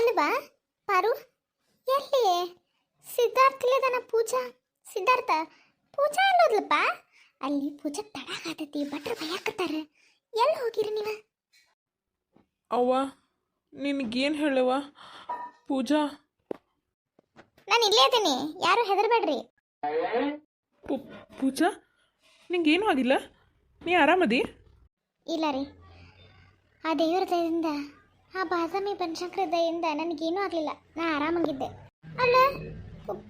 ಅಲ್ವಾ ಪಾರು. ಎಲ್ಲಿ? ಸಿದ್ಧಾರ್ಥ ಇಲ್ಲದನ ಪೂಜಾ? ಸಿದ್ಧಾರ್ಥ ಪೂಜಾ ಎಲ್ಲೋದ್ಲಪ್ಪ ಅಲ್ಲಿ ಪೂಜಾ ತಡ ಆಗತೈತಿ ಭಟ್ರು ಭಯಕತ್ತಾರ ಎಲ್ಲಿ ಹೋಗಿರಿ ನೀವ? ಅವ್ವ ನಿನಗೇನು ಹೇಳವ ಪೂಜಾ? ನಾನು ಇಲ್ಲೇ ಇದ್ದೀನಿ. ಯಾರು ಹೆದರ್ಬೇಡ್ರಿ. ಪು- ಪೂಜಾ? ನಿಂಗೇನು ಆಗಿಲ್ಲ? ನೀ ಆರಾಮದಿ? ಇಲ್ಲ ರೀ. ಆ ದೇವರ ದಯದಿಂದ ಆ ಬಾದಾಮಿ ಬನಶಂಕರ ದಯಿಂದ ನನಗೇನೂ ಆಗಲಿಲ್ಲ. ನಾ ಆರಾಮಾಗಿದ್ದೆ. ಅಲ್ಲ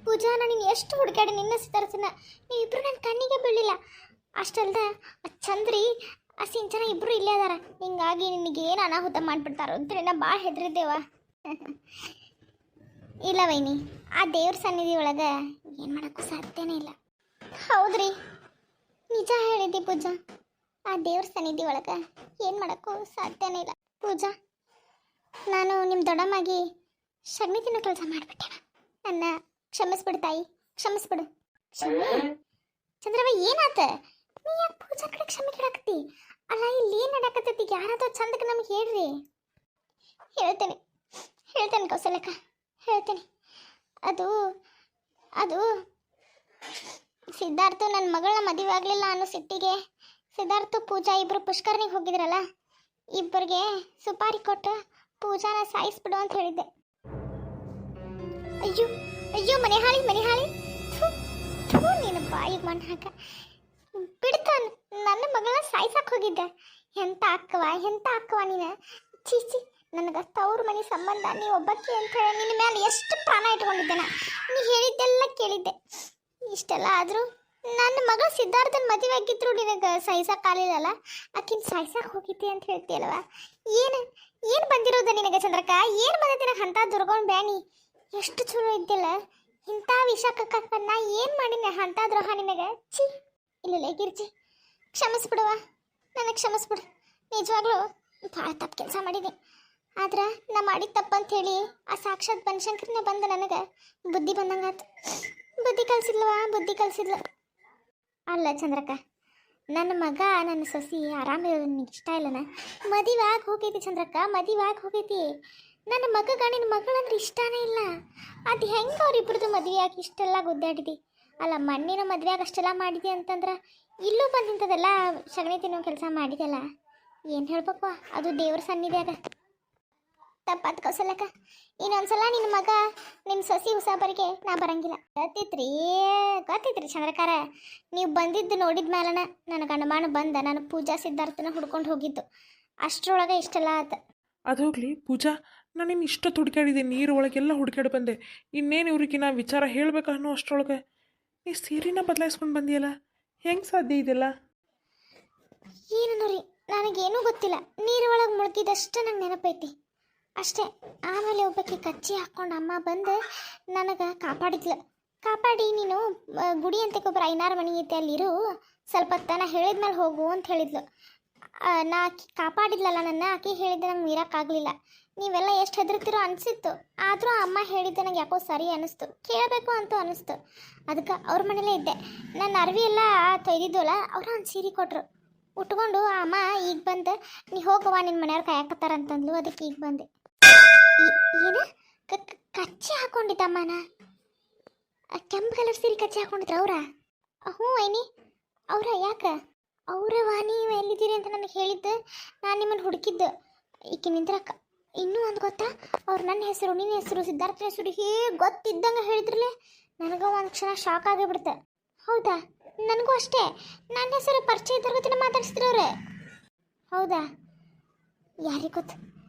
ಪೂಜಾ ನಾನು ಎಷ್ಟು ಹುಡುಕಾಡಿ ನಿನ್ನ ಸಿದ್ಧಾರ್ಥನ? ನೀವಿಬ್ರು ನನ್ನ ಕಣ್ಣಿಗೆ ಬೀಳಿಲ್ಲ ಅಷ್ಟಲ್ದ ಚಂದ್ರಿ, ಆ ಸಿಂಚನ ಇಬ್ರು ಇಲ್ಲೇ ಅದಾರ. ಹಿಂಗಾಗಿ ನಿನಗೆ ಏನು ಅನಾಹುತ ಮಾಡಿಬಿಡ್ತಾರೋ ಅಂತೇಳಿ ನಾ ಭಾಳ ಹೆದರಿದ್ದೇವ. ಇಲ್ಲ ವೈನಿ, ಆ ದೇವ್ರ ಸನ್ನಿಧಿ ಒಳಗೆ ಏನು ಮಾಡೋಕ್ಕೂ ಸಾಧ್ಯನೇ ಇಲ್ಲ. ಹೌದ್ರಿ, ನಿಜ ಹೇಳಿದ್ದಿ ಪೂಜಾ. ಆ ದೇವ್ರ ಸನ್ನಿಧಿ ಒಳಗೆ ಏನು ಮಾಡೋಕ್ಕೂ ಸಾಧ್ಯನೇ ಇಲ್ಲ. ಪೂಜಾ. ನಾನು ನಿಮ್ಮ ದೊಡ್ಡಮ್ಮಾಗಿ ತಿನ್ನೋ ಕೆಲಸ ಮಾಡಿಬಿಟ್ಟೆ. ನನ್ನ ಕ್ಷಮಿಸ್ಬಿಡು ತಾಯಿ, ಕ್ಷಮಿಸ್ಬಿಡು. ಕ್ಷಮೆ? ಚಂದ್ರವ ಏನಾತ? ನೀ ಯಾಕೆ ಪೂಜಾ ಕಡೆ ಕ್ಷಮೆ ಕೇಳಾಕತ್ತಿ? ಅಲ್ಲ, ಇಲ್ಲಿ ಏನು ನಡಕತ್ತೈತಿ ಯಾರಾದ್ರೂ ಚಂದಕ್ಕೆ ನಮ್ಗೆ ಹೇಳ್ರಿ. ಹೇಳ್ತೇನೆ. ಹೇಳ್ತೇನೆ ಕೌಸಲಕ್ಕ ಹೇಳ್ತೇನೆ. ಅದು ಅದು ಸಿದ್ಧಾರ್ಥ ನನ್ನ ಮಗಳನ್ನ ಮದುವೆ ಆಗಲಿಲ್ಲ ಅನ್ನೋ ಸಿಟ್ಟಿಗೆ ಸಿದ್ಧಾರ್ಥ, ಪೂಜಾ ಇಬ್ಬರು ಪುಷ್ಕರ್ನಿಗೆ ಹೋಗಿದ್ರಲ್ಲ? ಇಬ್ಬರಿಗೆ ಸುಪಾರಿ ಕೊಟ್ಟು ಪೂಜಾನ ಸಾಯಿಸ್ಬಿಡು ಅಂತ ಹೇಳಿದ್ದೆ. ಅಯ್ಯೋ ಅಯ್ಯೋ ಮನೆ ಹಾಳಿ ಮನೆ ಹಾಳಿ ನೀನು ಬಾಯಿಗೆ ಮಣ್ಣು ಹಾಕ. ಬಿಡ್ತ ನನ್ನ ಮಗಳನ್ನ ಸಾಯ್ಸಕ್ ಹೋಗಿದ್ದೆ. ಎಂತ ಅಕ್ಕವ ಎಂತ ಅಕ್ಕವ ನೀನು? ಚೀಚಿ ನನಗೆ ತವ್ರ ಮನೆ ಸಂಬಂಧ, ನೀ ಒಬ್ಬಕ್ಕೆ ಅಂತ ಹೇಳಿ ನಿನ್ನ ಮೇಲೆ ಎಷ್ಟು ಪ್ರಾಣ ಇಟ್ಕೊಂಡಿದ್ದೆ ನಾ ನೀ ಹೇಳಿದ್ದೆಲ್ಲ ಕೇಳಿದ್ದೆ. ಇಷ್ಟೆಲ್ಲ ಆದರೂ ನನ್ನ ಮಗ ಸಿದ್ಧಾರ್ಥನ ಮದುವೆ ಆಗಿದ್ರು ನಿನಗೆ ಆಗಲಿಲ್ಲಲ್ಲ? ಆಕಿನ ಸಾಯ್ಸಕ್ ಹೋಗಿದ್ದೆ ಅಂತ ಹೇಳ್ತೀಯಲ್ವ? ಏನು ಏನು ಬಂದಿರೋದು ನಿನಗೆ ಚಂದ್ರಕ್ಕ ಏನು ಬಂದೈತಿ ಅಂಥ ದುರ್ಗೊಂಡು ಬ್ಯಾನಿ? ಎಷ್ಟು ಚಲೋ ಇದ್ದಿಲ್ಲ? ಇಂಥ ವಿಷ ಏನು ಮಾಡಿನ ಅಂಥ ದ್ರೋಹ ನಿನಗೆ? ಚಿ ಇಲ್ಲ ಗಿರ್ಜಿ. ಕ್ಷಮಿಸ್ಬಿಡುವ. ನನಗೆ ಕ್ಷಮಿಸ್ಬಿಡು. ನಿಜವಾಗ್ಲೂ ಭಾಳ ತಪ್ಪು ಕೆಲಸ ಮಾಡಿದೆ. ಆದ್ರೆ ನಾ ಮಾಡಿದ ತಪ್ಪಂತ ಹೇಳಿ ಆ ಸಾಕ್ಷಾತ್ ಬನಶಂಕರನೇ ಬಂದ ನನಗೆ ಬುದ್ಧಿ ಬಂದಂಗಾತು. ಬುದ್ಧಿ ಕಲ್ಸಿದ್ಲವಾ? ಬುದ್ಧಿ ಕಲ್ಸಿದ್ಲು. ಅಲ್ಲ ಚಂದ್ರಕ್ಕ, ನನ್ನ ಮಗ, ನನ್ನ ಸೊಸಿ ಆರಾಮಿರೋದು ನಿನಗೆ ಇಷ್ಟ ಇಲ್ಲನ? ಮದುವೆ ಆಗಿ ಹೋಗೈತಿ ಚಂದ್ರಕ್ಕ ಮದುವೆ ಆಗಿ ಹೋಗೈತಿ. ನನ್ನ ಮಗಗ ನಿನ್ನ ಮಗಳಂದ್ರೆ ಇಷ್ಟನೇ ಇಲ್ಲ. ಅದು ಹೆಂಗೆ ಅವ್ರಿಬ್ರದ್ದು ಮದುವೆ ಆಗಿ ಇಷ್ಟೆಲ್ಲ ಗುದ್ದಾಡಿದಿ? ಅಲ್ಲ ಮಣ್ಣಿನ ಮದುವೆಯಾಗ ಅಷ್ಟೆಲ್ಲ ಮಾಡಿದಿ ಅಂತಂದ್ರೆ ಇಲ್ಲೂ ಬಂದು ನಿಂತದಲ್ಲ ಸಗಣಿ ತಿನ್ನೋ ಕೆಲಸ ಮಾಡಿದೆಲ್ಲ ಏನು ಹೇಳ್ಬೇಕು ಅದು ದೇವ್ರ ಸನ್ನಿಧಿಯಾಗ. ತಪ್ಪಾದ ಕೌಸಲಕ್ಕ ಇನ್ನೊಂದ್ಸಲ ನಿನ್ನ ಮಗ ನಿನ್ನ ಸಸಿ ಉಸಾಬರಿಗೆ ನಾ ಬರಂಗಿಲ್ಲ. ಗೊತ್ತಿತ್ರಿ ಗೊತ್ತಿತ್ರಿ ಚಂದ್ರಕಾರ. ನೀವು ಬಂದಿದ್ದು ನೋಡಿದ ಮೇಲನ ನನಗೆ ಅನುಮಾನ ಬಂದ ನಾನು ಪೂಜಾ ಸಿದ್ಧಾರ್ಥನ ಹುಡ್ಕೊಂಡು ಹೋಗಿದ್ದು. ಅಷ್ಟರೊಳಗೆ ಇಷ್ಟೆಲ್ಲ ಆತ. ಅದು ಹೋಗ್ಲಿ ಪೂಜಾ ನಾನು ನಿಮ್ಮ ಇಷ್ಟ ಹುಡುಕಾಡಿದೆ ನೀರು ಒಳಗೆಲ್ಲ ಹುಡುಕಾಡಿ ಬಂದೆ. ಇನ್ನೇನು ಇವ್ರಿಗೆ ನಾ ವಿಚಾರ ಹೇಳ್ಬೇಕು ಅನ್ನೋ ಅಷ್ಟರೊಳಗೆ. ನೀ ಸೀರೆನ ಬದಲಾಯಿಸ್ಕೊಂಡು ಬಂದಿಯಲ್ಲ ಹೆಂಗೆ ಸಾಧ್ಯ ಇದೆಲ್ಲ? ಏನು ರೀ ನನಗೇನೂ ಗೊತ್ತಿಲ್ಲ. ನೀರೊಳಗೆ ಮುಳುಗಿದಷ್ಟು ನಂಗೆ ನೆನಪೈತಿ. ಅಷ್ಟೇ. ಆಮೇಲೆ ಒಬ್ಬಕ್ಕೆ ಕಚ್ಚಿ ಹಾಕ್ಕೊಂಡು ಅಮ್ಮ ಬಂದು ನನಗೆ ಕಾಪಾಡಿದ್ಲು. ಕಾಪಾಡಿ ನೀನು ಗುಡಿ ಅಂತ ಒಬ್ಬರು ಐನಾರು ಮನೆ ಐತೆ ಅಲ್ಲಿರು, ಸ್ವಲ್ಪ ತನ ಹೇಳಿದ್ಮೇಲೆ ಹೋಗು ಅಂತ ಹೇಳಿದ್ಲು. ನಾ ಆಕೆ ಕಾಪಾಡಿದ್ಲಲ್ಲ ನನ್ನ, ಆಕೆ ಹೇಳಿದ್ದೆ ನಂಗೆ ಮೀರಕ್ಕಾಗಲಿಲ್ಲ ನೀವೆಲ್ಲ ಎಷ್ಟು ಹೆದರ್ತಿರೋ ಅನಿಸಿತ್ತು. ಆದರೂ ಅಮ್ಮ ಹೇಳಿದ್ದೆ ನಂಗೆ ಯಾಕೋ ಸರಿ ಅನ್ನಿಸ್ತು ಕೇಳಬೇಕು ಅಂತೂ ಅನ್ನಿಸ್ತು ಅದಕ್ಕೆ ಅವ್ರ ಮನೇಲೇ ಇದ್ದೆ. ನನ್ನ ಅರ್ವಿ ಎಲ್ಲ ತೊಯ್ದಿದ್ದಲ್ಲ, ಅವರು ಒಂದು ಸೀರೆ ಕೊಟ್ಟರು ಉಟ್ಕೊಂಡು ಅಮ್ಮ ಈಗ ಬಂದು, ನೀ ಹೋಗವ್ವ ನಿನ್ನ ಮನೆಯವ್ರು ಕಾಯಕತ್ತಾರ ಅಂತಂದ್ಲು ಅದಕ್ಕೆ ಈಗ ಬಂದೆ. ಏನ? ಕಚ್ಚಿ ಹಾಕೊಂಡಿದ್ದ ಅಮ್ಮನ ಕೆಂಪು ಕಲರ್ ಸೀರೆ ಕಚ್ಚಿ ಹಾಕೊಂಡಿದ್ರ ಅವ್ರ? ಹ್ಞೂ ಐನಿ ಅವ್ರ ಯಾಕ? ಅವ್ರ ವಾಣಿ ಎಲ್ಲಿದ್ದೀರಿ ಅಂತ ನನಗೆ ಹೇಳಿದ್ದು, ನಾನು ನಿಮ್ಮನ್ನು ಹುಡುಕಿದ್ದು. ಈಕೆ ನಿಂದ್ರಕ್ಕ. ಇನ್ನೂ ಒಂದು ಗೊತ್ತಾ? ಅವ್ರು ನನ್ನ ಹೆಸರು ನಿನ್ನ ಹೆಸರು, ಸಿದ್ಧಾರ್ಥನ ಹೆಸರು ಹೇ ಗೊತ್ತಿದ್ದಂಗೆ ಹೇಳಿದ್ರಲ್ಲೇ? ನನಗೆ ಒಂದು ಕ್ಷಣ ಶಾಕ್ ಆಗಿಬಿಡ್ತೆ. ಹೌದಾ? ನನಗೂ ಅಷ್ಟೇ. ನನ್ನ ಹೆಸರು ಪರಿಚಯ ತರಗತಿನ ಮಾತಾಡಿಸ್ತಿರೋರೆ ಹೌದಾ? ಯಾರಿಗೆ ಗೊತ್ತು?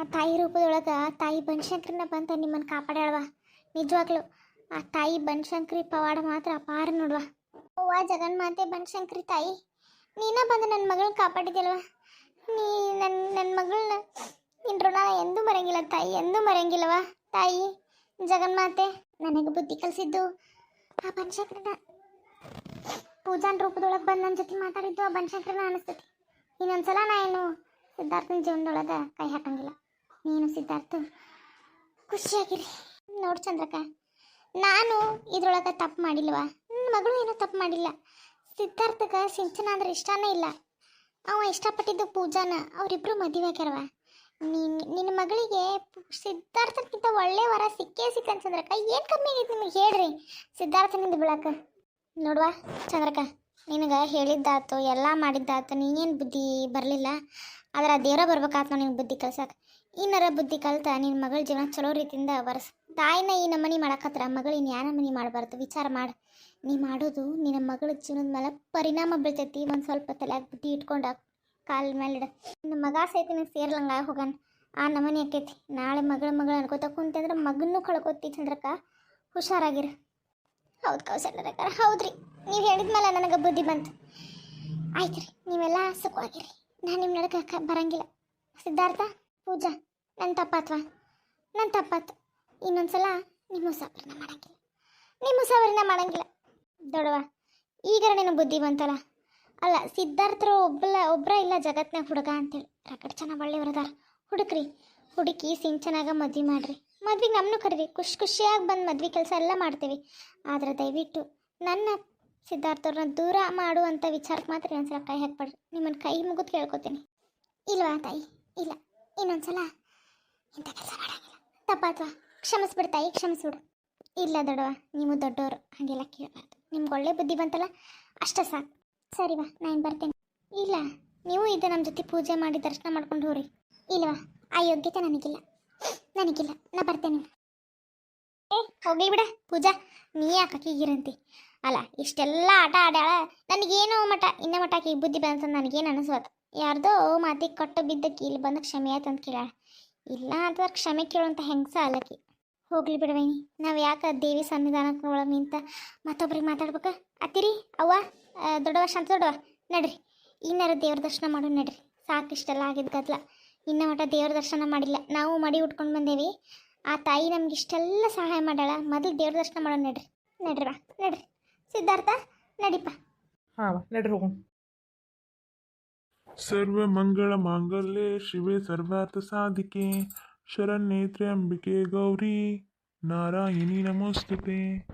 ಆ ತಾಯಿ ರೂಪದೊಳಗೆ ತಾಯಿ ಬನಶಂಕರಿನ ಬಂತ ನಿಮ್ಮನ್ನು ಕಾಪಾಡ್ಯಾಳವ ನಿಜವಾಗ್ಲು ಆ ತಾಯಿ ಬನಶಂಕರಿ ಪವಾಡ ಮಾತ್ರ ಅಪಾರ ನೋಡುವ. ಅವ್ವ, ಜಗನ್ಮಾತೆ, ಬನಶಂಕರಿ ತಾಯಿ, ನೀನ ಬಂದು ನನ್ನ ಮಗಳನ್ನ ಕಾಪಾಡಿದ್ಯಲ್ವ? ನೀ ನನ್ನ ನನ್ನ ಮಗಳನ್ನ ನಿನ್ನ ಋಣ ಎಂದೂ ಮರೆಯಂಗಿಲ್ಲ ತಾಯಿ, ಎಂದೂ ಮರೆಯಂಗಿಲ್ಲವ ತಾಯಿ, ಜಗನ್ಮಾತೆ, ನನಗೆ ಬುದ್ಧಿ ಕಲಿಸಿದ್ದು ಆ ಬನಶಂಕರನ. ಪೂಜಾನ್ ರೂಪದೊಳಗೆ ಬಂದು ನನ್ನ ಜೊತೆ ಮಾತಾಡಿದ್ದು ಆ ಬನಶಂಕರನ ಅನಿಸ್ತೈತಿ. ಇನ್ನೊಂದ್ಸಲ ನಾ ಏನು ಸಿದ್ಧಾರ್ಥನ ಜೀವನದೊಳಗೆ ಕೈ ಹಾಕಂಗಿಲ್ಲ. ನೀನು ಸಿದ್ಧಾರ್ಥ ಖುಷಿಯಾಗಿರಿ ನೋಡು ಚಂದ್ರಕ್ಕ, ನಾನು ಇದ್ರೊಳಗೆ ತಪ್ಪು ಮಾಡಿಲ್ವಾ? ನನ್ನ ಮಗಳು ಏನೂ ತಪ್ಪು ಮಾಡಿಲ್ಲ. ಸಿದ್ಧಾರ್ಥಗೆ ಸಿಂಚನ ಅಂದ್ರೆ ಇಷ್ಟನೇ ಇಲ್ಲ. ಅವ ಇಷ್ಟಪಟ್ಟಿದ್ದು ಪೂಜಾನ ಅವರಿಬ್ರು ಮದುವೆ ಆಗ್ಯಾರವ ನೀನ್ ನಿನ್ನ ಮಗಳಿಗೆ ಸಿದ್ಧಾರ್ಥಕ್ಕಿಂತ ಒಳ್ಳೆ ವರ ಸಿಕ್ಕೇ ಸಿಕ್ಕ ಚಂದ್ರಕ್ಕ, ಏನು ಕಮ್ಮಿ ಆಗೈತೆ ನಿಮಗೆ? ಹೇಳ್ರಿ, ಸಿದ್ಧಾರ್ಥನಿಂದ ಬಿಳಕ ನೋಡುವ ಚಂದ್ರಕ್ಕ, ನಿನಗೆ ಹೇಳಿದ್ದಾತು, ಎಲ್ಲ ಮಾಡಿದ್ದಾತು, ನೀನೇನು ಬುದ್ಧಿ ಬರಲಿಲ್ಲ? ಆದ್ರೆ ದೇವ್ರ ಬರ್ಬೇಕಾತು ನಿನ್ಗೆ ಬುದ್ಧಿ ಕಲ್ಸಕ್ಕೆ ಇನ್ನರ ಬುದ್ಧಿ ಕಲ್ತ ನಿನ್ನ ಮಗಳ ಜೀವನ ಚಲೋ ರೀತಿಯಿಂದ ವರ್ಸ್ ತಾಯಿನ ಈ ನಮನಿ ಮಾಡಕತ್ರ, ಮಗಳು ಇನ್ನು ಯಾರ ನಮನಿ ಮಾಡಬಾರ್ದು? ವಿಚಾರ ಮಾಡಿ. ನೀ ಮಾಡೋದು ನಿನ್ನ ಮಗಳ ಜೀವನದ ಮೇಲೆ ಪರಿಣಾಮ ಬೀಳ್ತೈತಿ. ಒಂದು ಸ್ವಲ್ಪ ತಲೆಯಾಗ ಬುದ್ಧಿ ಇಟ್ಕೊಂಡು ಕಾಲ ಮೇಲೆ ಇಡ. ನಿನ್ನ ಮಗ ಸಹಿತ ನೀನು ಸೇರ್ಲಂಗ ಹೋಗನ್. ಆ ನಮನಿ ಆಕೈತಿ ನಾಳೆ ಮಗಳ ಮಗಳ ಅನ್ಕೋತ ಕುಂತಂದ್ರೆ ಮಗನ್ನೂ ಕಳ್ಕೊತಿ ಚಂದ್ರಕ್ಕ. ಹುಷಾರಾಗಿರ. ಹೌದು ಕೌಶಲ್ಯರಕ್ಕ ಹೌದ್ರಿ. ನೀವು ಹೇಳಿದ್ಮೇಲೆ ನನಗೆ ಬುದ್ಧಿ ಬಂತು. ಆಯ್ತು ರೀ ನೀವೆಲ್ಲ ಸುಖವಾಗಿರಿ. ನಾನು ನಿಮ್ಮ ನಡಕ ಬರಂಗಿಲ್ಲ. ಸಿದ್ಧಾರ್ಥ? ಪೂಜಾ ನನ್ನ ತಪ್ಪಾತ್ವಾ ನನ್ನ ತಪ್ಪಾತು ಇನ್ನೊಂದ್ಸಲ ನಿಮ್ಮ ಸಾವಿರನ ಮಾಡಂಗಿಲ್ಲ. ನಿಮ್ಮ ಸಾವಿರನ ಮಾಡಂಗಿಲ್ಲ. ದೊಡವ ಈಗ ನೀನು ಬುದ್ಧಿ ಬಂತಲ್ಲ? ಅಲ್ಲ, ಸಿದ್ಧಾರ್ಥರು ಒಬ್ಬಲ ಒಬ್ಬರ ಇಲ್ಲ ಜಗತ್ನಾಗ ಹುಡುಗ ಅಂತೇಳಿ. ರಗಡ್ ಚೆನ್ನಾಗಿ ಒಳ್ಳೆಯವ್ರದಾರ ಹುಡುಕ್ರಿ, ಹುಡುಕಿ ಸಿಂಚನಾಗ ಮದ್ವೆ ಮಾಡ್ರಿ. ಮದ್ವೆಗೆ ನಮ್ಮನ್ನು ಕರೀರಿ. ಖುಷಿ ಖುಷಿಯಾಗಿ ಬಂದು ಮದ್ವೆ ಕೆಲಸ ಎಲ್ಲ ಮಾಡ್ತೀವಿ. ಆದ್ರೆ ದಯವಿಟ್ಟು ನನ್ನ ಸಿದ್ಧಾರ್ಥವ್ರನ್ನ ದೂರ ಮಾಡುವಂಥ ವಿಚಾರಕ್ಕೆ ಮಾತ್ರ ಇನ್ನೊಂದ್ಸಲ ಕೈ ಹಾಕ್ಬೇಡ್ರಿ. ನಿಮ್ಮನ್ನು ಕೈ ಮುಗಿದು ಕೇಳ್ಕೊತೀನಿ. ಇಲ್ವಾ ತಾಯಿ? ಇಲ್ಲ. ಇನ್ನೊಂದ್ಸಲ ಇಂಥ ಕೆಲಸ ಮಾಡೋಂಗಿಲ್ಲ. ತಪ್ಪಾತ್ವಾ ಕ್ಷಮಿಸ್ಬಿಡು ತಾಯಿ ಕ್ಷಮಿಸ್ಬಿಡು. ಇಲ್ಲ ದೊಡ್ಡವ ನೀವು ದೊಡ್ಡವರು, ಹಾಗೆಲ್ಲ ಕೇಳಬಾರ್ದು. ನಿಮ್ಗೆ ಒಳ್ಳೆ ಬುದ್ಧಿ ಬಂತಲ್ಲ, ಅಷ್ಟೇ ಸಾಕು. ಸರಿ ವಾ ನಾನು ಬರ್ತೇನೆ. ಇಲ್ಲ, ನೀವು ಇದು ನಮ್ಮ ಜೊತೆ ಪೂಜೆ ಮಾಡಿ ದರ್ಶನ ಮಾಡ್ಕೊಂಡು ಹೋಗ್ರಿ. ಇಲ್ವಾ? ಆ ಯೋಗ್ಯತೆ ನನಗಿಲ್ಲ. ನನಗಿಲ್ಲ. ನಾ ಬರ್ತೇನೆ. ಏ, ಹೋಗ್ಲಿ ಬಿಡ. ಪೂಜಾ, ನೀ ಯಾಕಿಗಿರಂತಿ ಅಲ್ಲ, ಇಷ್ಟೆಲ್ಲ ಆಟ ಆಡ್ಯಾಳ. ನನಗೇನೋ ಮಠ, ಇನ್ನ ಮಠ ಆಕಿ ಬುದ್ಧಿ ಬಂತ ನನಗೇನು ಅನಿಸೋದು. ಯಾರ್ದೋ ಮಾತಿಗೆ ಕೊಟ್ಟು ಬಿದ್ದಕ್ಕೆ ಇಲ್ಲಿ ಬಂದ ಕ್ಷಮೆ ಆಯ್ತು ಅಂತ ಕೇಳ. ಇಲ್ಲ ಅಂತಂದ್ರೆ ಕ್ಷಮೆ ಕೇಳುವಂಥ ಹೆಂಗಸ ಅಲ್ಲಕಿ? ಹೋಗ್ಲಿ ಬಿಡವೇನಿ ನಾವು ಯಾಕೆ ದೇವಿ ಸನ್ನಿಧಾನಕ್ಕೆ ನಿಂತ ಮತ್ತೊಬ್ರಿಗೆ ಮಾತಾಡ್ಬೇಕ? ಅತ್ತಿರಿ, ಅವ್ವ ದೊಡ್ಡವ ಶಾಂತ ದೊಡ್ಡವ ನಡ್ರಿ. ಇನ್ನಾರ ದೇವ್ರ ದರ್ಶನ ಮಾಡು, ನಡ್ರಿ. ಸಾಕಿಷ್ಟೆಲ್ಲ ಆಗಿದ್ದ ಆಗಿದ್ ಗದ್ಲ. ಇನ್ನ ಮಟ ದೇವ್ರ ದರ್ಶನ ಮಾಡಿಲ್ಲ. ನಾವು ಮಡಿ ಉಟ್ಕೊಂಡು ಬಂದೇವಿ. ಆ ತಾಯಿ ನಮ್ಗೆ ಇಷ್ಟೆಲ್ಲ ಸಹಾಯ ಮಾಡ್ಯಾಳ. ಮೊದಲು ದೇವ್ರ ದರ್ಶನ ಮಾಡೋಣ ನಡ್ರಿ. ನಡ್ರಿ ಬಾ, ನಡ್ರಿ. ಸಿದ್ಧಾರ್ಥ, ನಡಿಪ್ಪ. ಹಾಂ ನಡ್ರಿ ಹೋಗೋಣ. ಸರ್ವಮಂಗಳ ಮಾಂಗಲ್ಯೆ ಶಿವೆ ಸರ್ವಾರ್ಥ ಸಾಧಿಕೆ. ಶರಣ್ಯೆ ಅಂಬಿಕೆ ಗೌರಿ. ನಾರಾಯಣಿ ನಮೋಸ್ತುತೆ.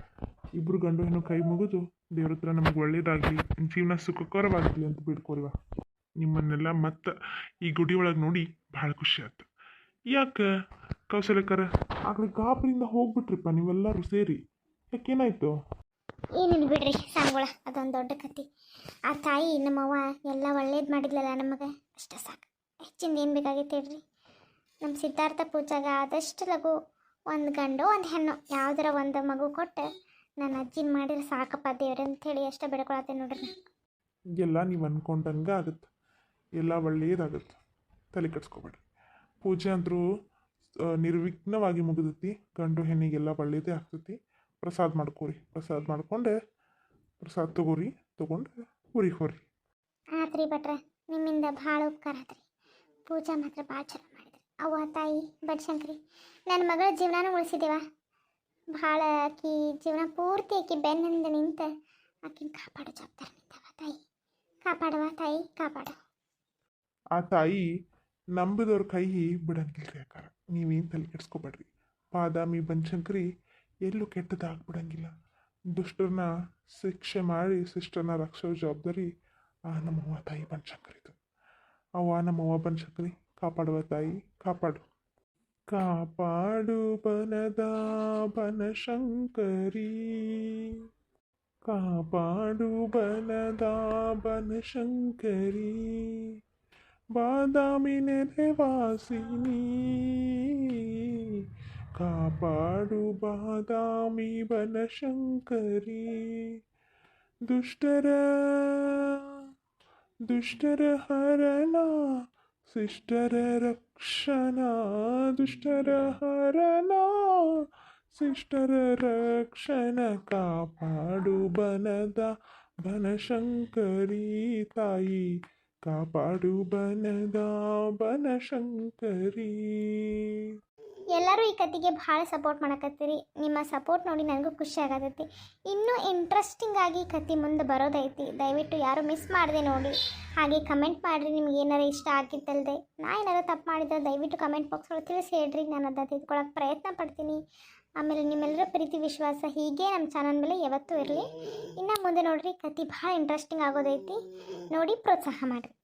ಇಬ್ರು ಗಂಡು ಹೆಣ್ಣು ಕೈ ಮುಗಿದು ದೇವ್ರ ಹತ್ರ ನಮಗೆ ಒಳ್ಳೇದಾಗಲಿ ಜೀವನ ಸುಖಕರವಾಗಲಿ ಅಂತ ಬಿಡ್ಕೋರಿವ. ನಿಮ್ಮನ್ನೆಲ್ಲ ಮತ್ತೆ ಈ ಗುಡಿ ಒಳಗೆ ನೋಡಿ ಭಾಳ ಖುಷಿ ಆಯ್ತು. ಯಾಕೆ ಕೌಶಲ್ಯಕರ ಆಗ್ಲಿ ಕಾಪರಿಂದ ಹೋಗ್ಬಿಟ್ರಿಪ್ಪ ನೀವೆಲ್ಲರೂ ಸೇರಿ. ಯಾಕೇನಾಯ್ತು ಏನೇನು ಬಿಡ್ರಿ ಸಾಂಗುಳ ಅದೊಂದು ದೊಡ್ಡ ಕತೆ ಆ ತಾಯಿ, ನಮ್ಮವ್ವ ಎಲ್ಲ ಒಳ್ಳೇದು ಮಾಡಿದ್ಲಲ್ಲ ನಮಗೆ? ಅಷ್ಟೇ ಸಾಕು. ಹೆಚ್ಚಿಂದ ಏನು ಬೇಕಾಗಿತ್ತು ಹೇಳ್ರಿ. ನಮ್ಮ ಸಿದ್ಧಾರ್ಥ ಪೂಜಾಗ ಆದಷ್ಟು ಲಘು, ಒಂದು ಗಂಡು, ಒಂದು ಹೆಣ್ಣು, ಯಾವುದರ ಒಂದು ಮಗು ಕೊಟ್ಟು ನನ್ನ ಅಜ್ಜಿನ ಮಾಡಿದ್ರೆ ಸಾಕಪ್ಪ ದೇವ್ರಿ ಅಂತ ಹೇಳಿ ಎಷ್ಟು ಬೆಳ್ಕೊಳತ್ತೆ ನೋಡ್ರಿ. ಎಲ್ಲ ನೀವು ಅನ್ಕೊಂಡಂಗೆ ಆಗುತ್ತೆ. ಎಲ್ಲ ಒಳ್ಳೆಯದಾಗುತ್ತೆ ತಲೆ ಕಟ್ಸ್ಕೊಬೇಡ್ರಿ ಪೂಜೆ ಅಂದರೂ ನಿರ್ವಿಘ್ನವಾಗಿ ಮುಗಿದತಿ. ಗಂಡು ಹೆಣ್ಣಿಗೆಲ್ಲ ಒಳ್ಳೇದೇ ಆಗ್ತೈತಿ. ಪ್ರಸಾದ ಮಾಡ್ಕೊರಿ. ಪ್ರಸಾದ ಮಾಡ್ಕೊಂಡೆ ಪ್ರಸಾದ ತಗೋರಿ ತಗೊಂಡು ಊರಿಗೆ ಹೋರಿ. ಆತ್ರಿ ಭಟ್ರ ನಿಮ್ಮಿಂದ ಭಾಳ ಉಪಕಾರ ಆತ್ರಿ. ಪೂಜಾ ಮಾತ್ರ ಭಾಳ ಚಲೋ ಮಾಡಿದ್ರಿ. ಅವ್ವ ತಾಯಿ ಬಡ್ಶಂಕ್ರಿ ನನ್ನ ಮಗಳ ಜೀವನಾನ ಉಳಿಸಿದೇವ. ಭಾಳ ಆಕಿ ಜೀವನ ಪೂರ್ತಿ ಆಕಿ ಬೆನ್ನಿಂದ ನಿಂತ ಆಕಿನ ಕಾಪಾಡೋ ಜವಾಬ್ದಾರಿ ನಿಂತವ ತಾಯಿ. ಕಾಪಾಡವ ತಾಯಿ ಕಾಪಾಡ. ಆ ತಾಯಿ ನಂಬಿದವ್ರ ಕೈ ಬಿಡಂಗಿಲ್ರಿ ಯಾಕಾರ ನೀವೇನು ತಲೆ ಕೆಡ್ಸ್ಕೊಬೇಡ್ರಿ. ಬಾದಾಮಿ ಬನಶಂಕರಿ ಎಲ್ಲೂ ಕೆಟ್ಟದಾಗ್ಬಿಡಂಗಿಲ್ಲ. ದುಷ್ಟರನ್ನ ಶಿಕ್ಷೆ ಮಾಡಿ ಶಿಷ್ಟರನ್ನ ರಕ್ಷೋ ಜವಾಬ್ದಾರಿ ಆ ನಮ್ಮವ್ವ ತಾಯಿ ಬನಶಂಕರಿದು ಅವ್ವ ನಮ್ಮವ್ವ ಬನಶಂಕರಿ ಕಾಪಾಡುವ ತಾಯಿ, ಕಾಪಾಡು. ಕಾಪಾಡು ಬನದ ಬನಶಂಕರಿ ಕಾಪಾಡು ಬನದ ಬನಶಂಕರಿ ಬಾದಾಮಿ ನೆರೆವಾಸಿನಿ. ಕಾಪಾಡು ಬಾದಾಮಿ ಬನಶಂಕರಿ ದುಷ್ಟರ ದುಷ್ಟರ ಹರಣ ಶಿಷ್ಟರ ರಕ್ಷಣ ದುಷ್ಟರ ಹರಣ ಶಿಷ್ಟರ ರಕ್ಷಣ ಕಾಪಾಡು ಬನದ ಬನಶಂಕರಿ ತಾಯಿ ಕಾಪಾಡು ಬನದ ಬನಶಂಕರಿ ಎಲ್ಲರೂ ಈ ಕತೆಗೆ ಭಾಳ ಸಪೋರ್ಟ್ ಮಾಡಕತ್ತೀರಿ. ನಿಮ್ಮ ಸಪೋರ್ಟ್ ನೋಡಿ ನನಗೂ ಖುಷಿ ಆಗತೈತಿ. ಇನ್ನೂ ಇಂಟ್ರೆಸ್ಟಿಂಗ್ ಆಗಿ ಕತೆ ಮುಂದೆ ಬರೋದೈತಿ. ದಯವಿಟ್ಟು ಯಾರು ಮಿಸ್ ಮಾಡಿದೆ ನೋಡಿ. ಹಾಗೆ ಕಮೆಂಟ್ ಮಾಡಿರಿ, ನಿಮ್ಗೆ ಏನಾರು ಇಷ್ಟ ಆಗಿತ್ತಲ್ದೆ. ನಾ ಏನಾರು ತಪ್ಪು ಮಾಡಿದ್ರೆ ದಯವಿಟ್ಟು ಕಮೆಂಟ್ ಬಾಕ್ಸ್ ಒಳಗೆ ತಿಳಿಸಿ ಹೇಳ್ರಿ. ನಾನು ಅದನ್ನು ತಿದ್ಕೊಳ್ಳೋಕೆ ಪ್ರಯತ್ನ ಪಡ್ತೀನಿ. ಆಮೇಲೆ ನಿಮ್ಮೆಲ್ಲರ ಪ್ರೀತಿ, ವಿಶ್ವಾಸ ಹೀಗೆ ನಮ್ಮ ಚಾನಲ್ ಮೇಲೆ ಯಾವತ್ತೂ ಇರಲಿ. ಇನ್ನು ಮುಂದೆ ನೋಡಿರಿ ಕತೆ ಭಾಳ ಇಂಟ್ರೆಸ್ಟಿಂಗ್ ಆಗೋದೈತಿ. ನೋಡಿ ಪ್ರೋತ್ಸಾಹ ಮಾಡಿರಿ.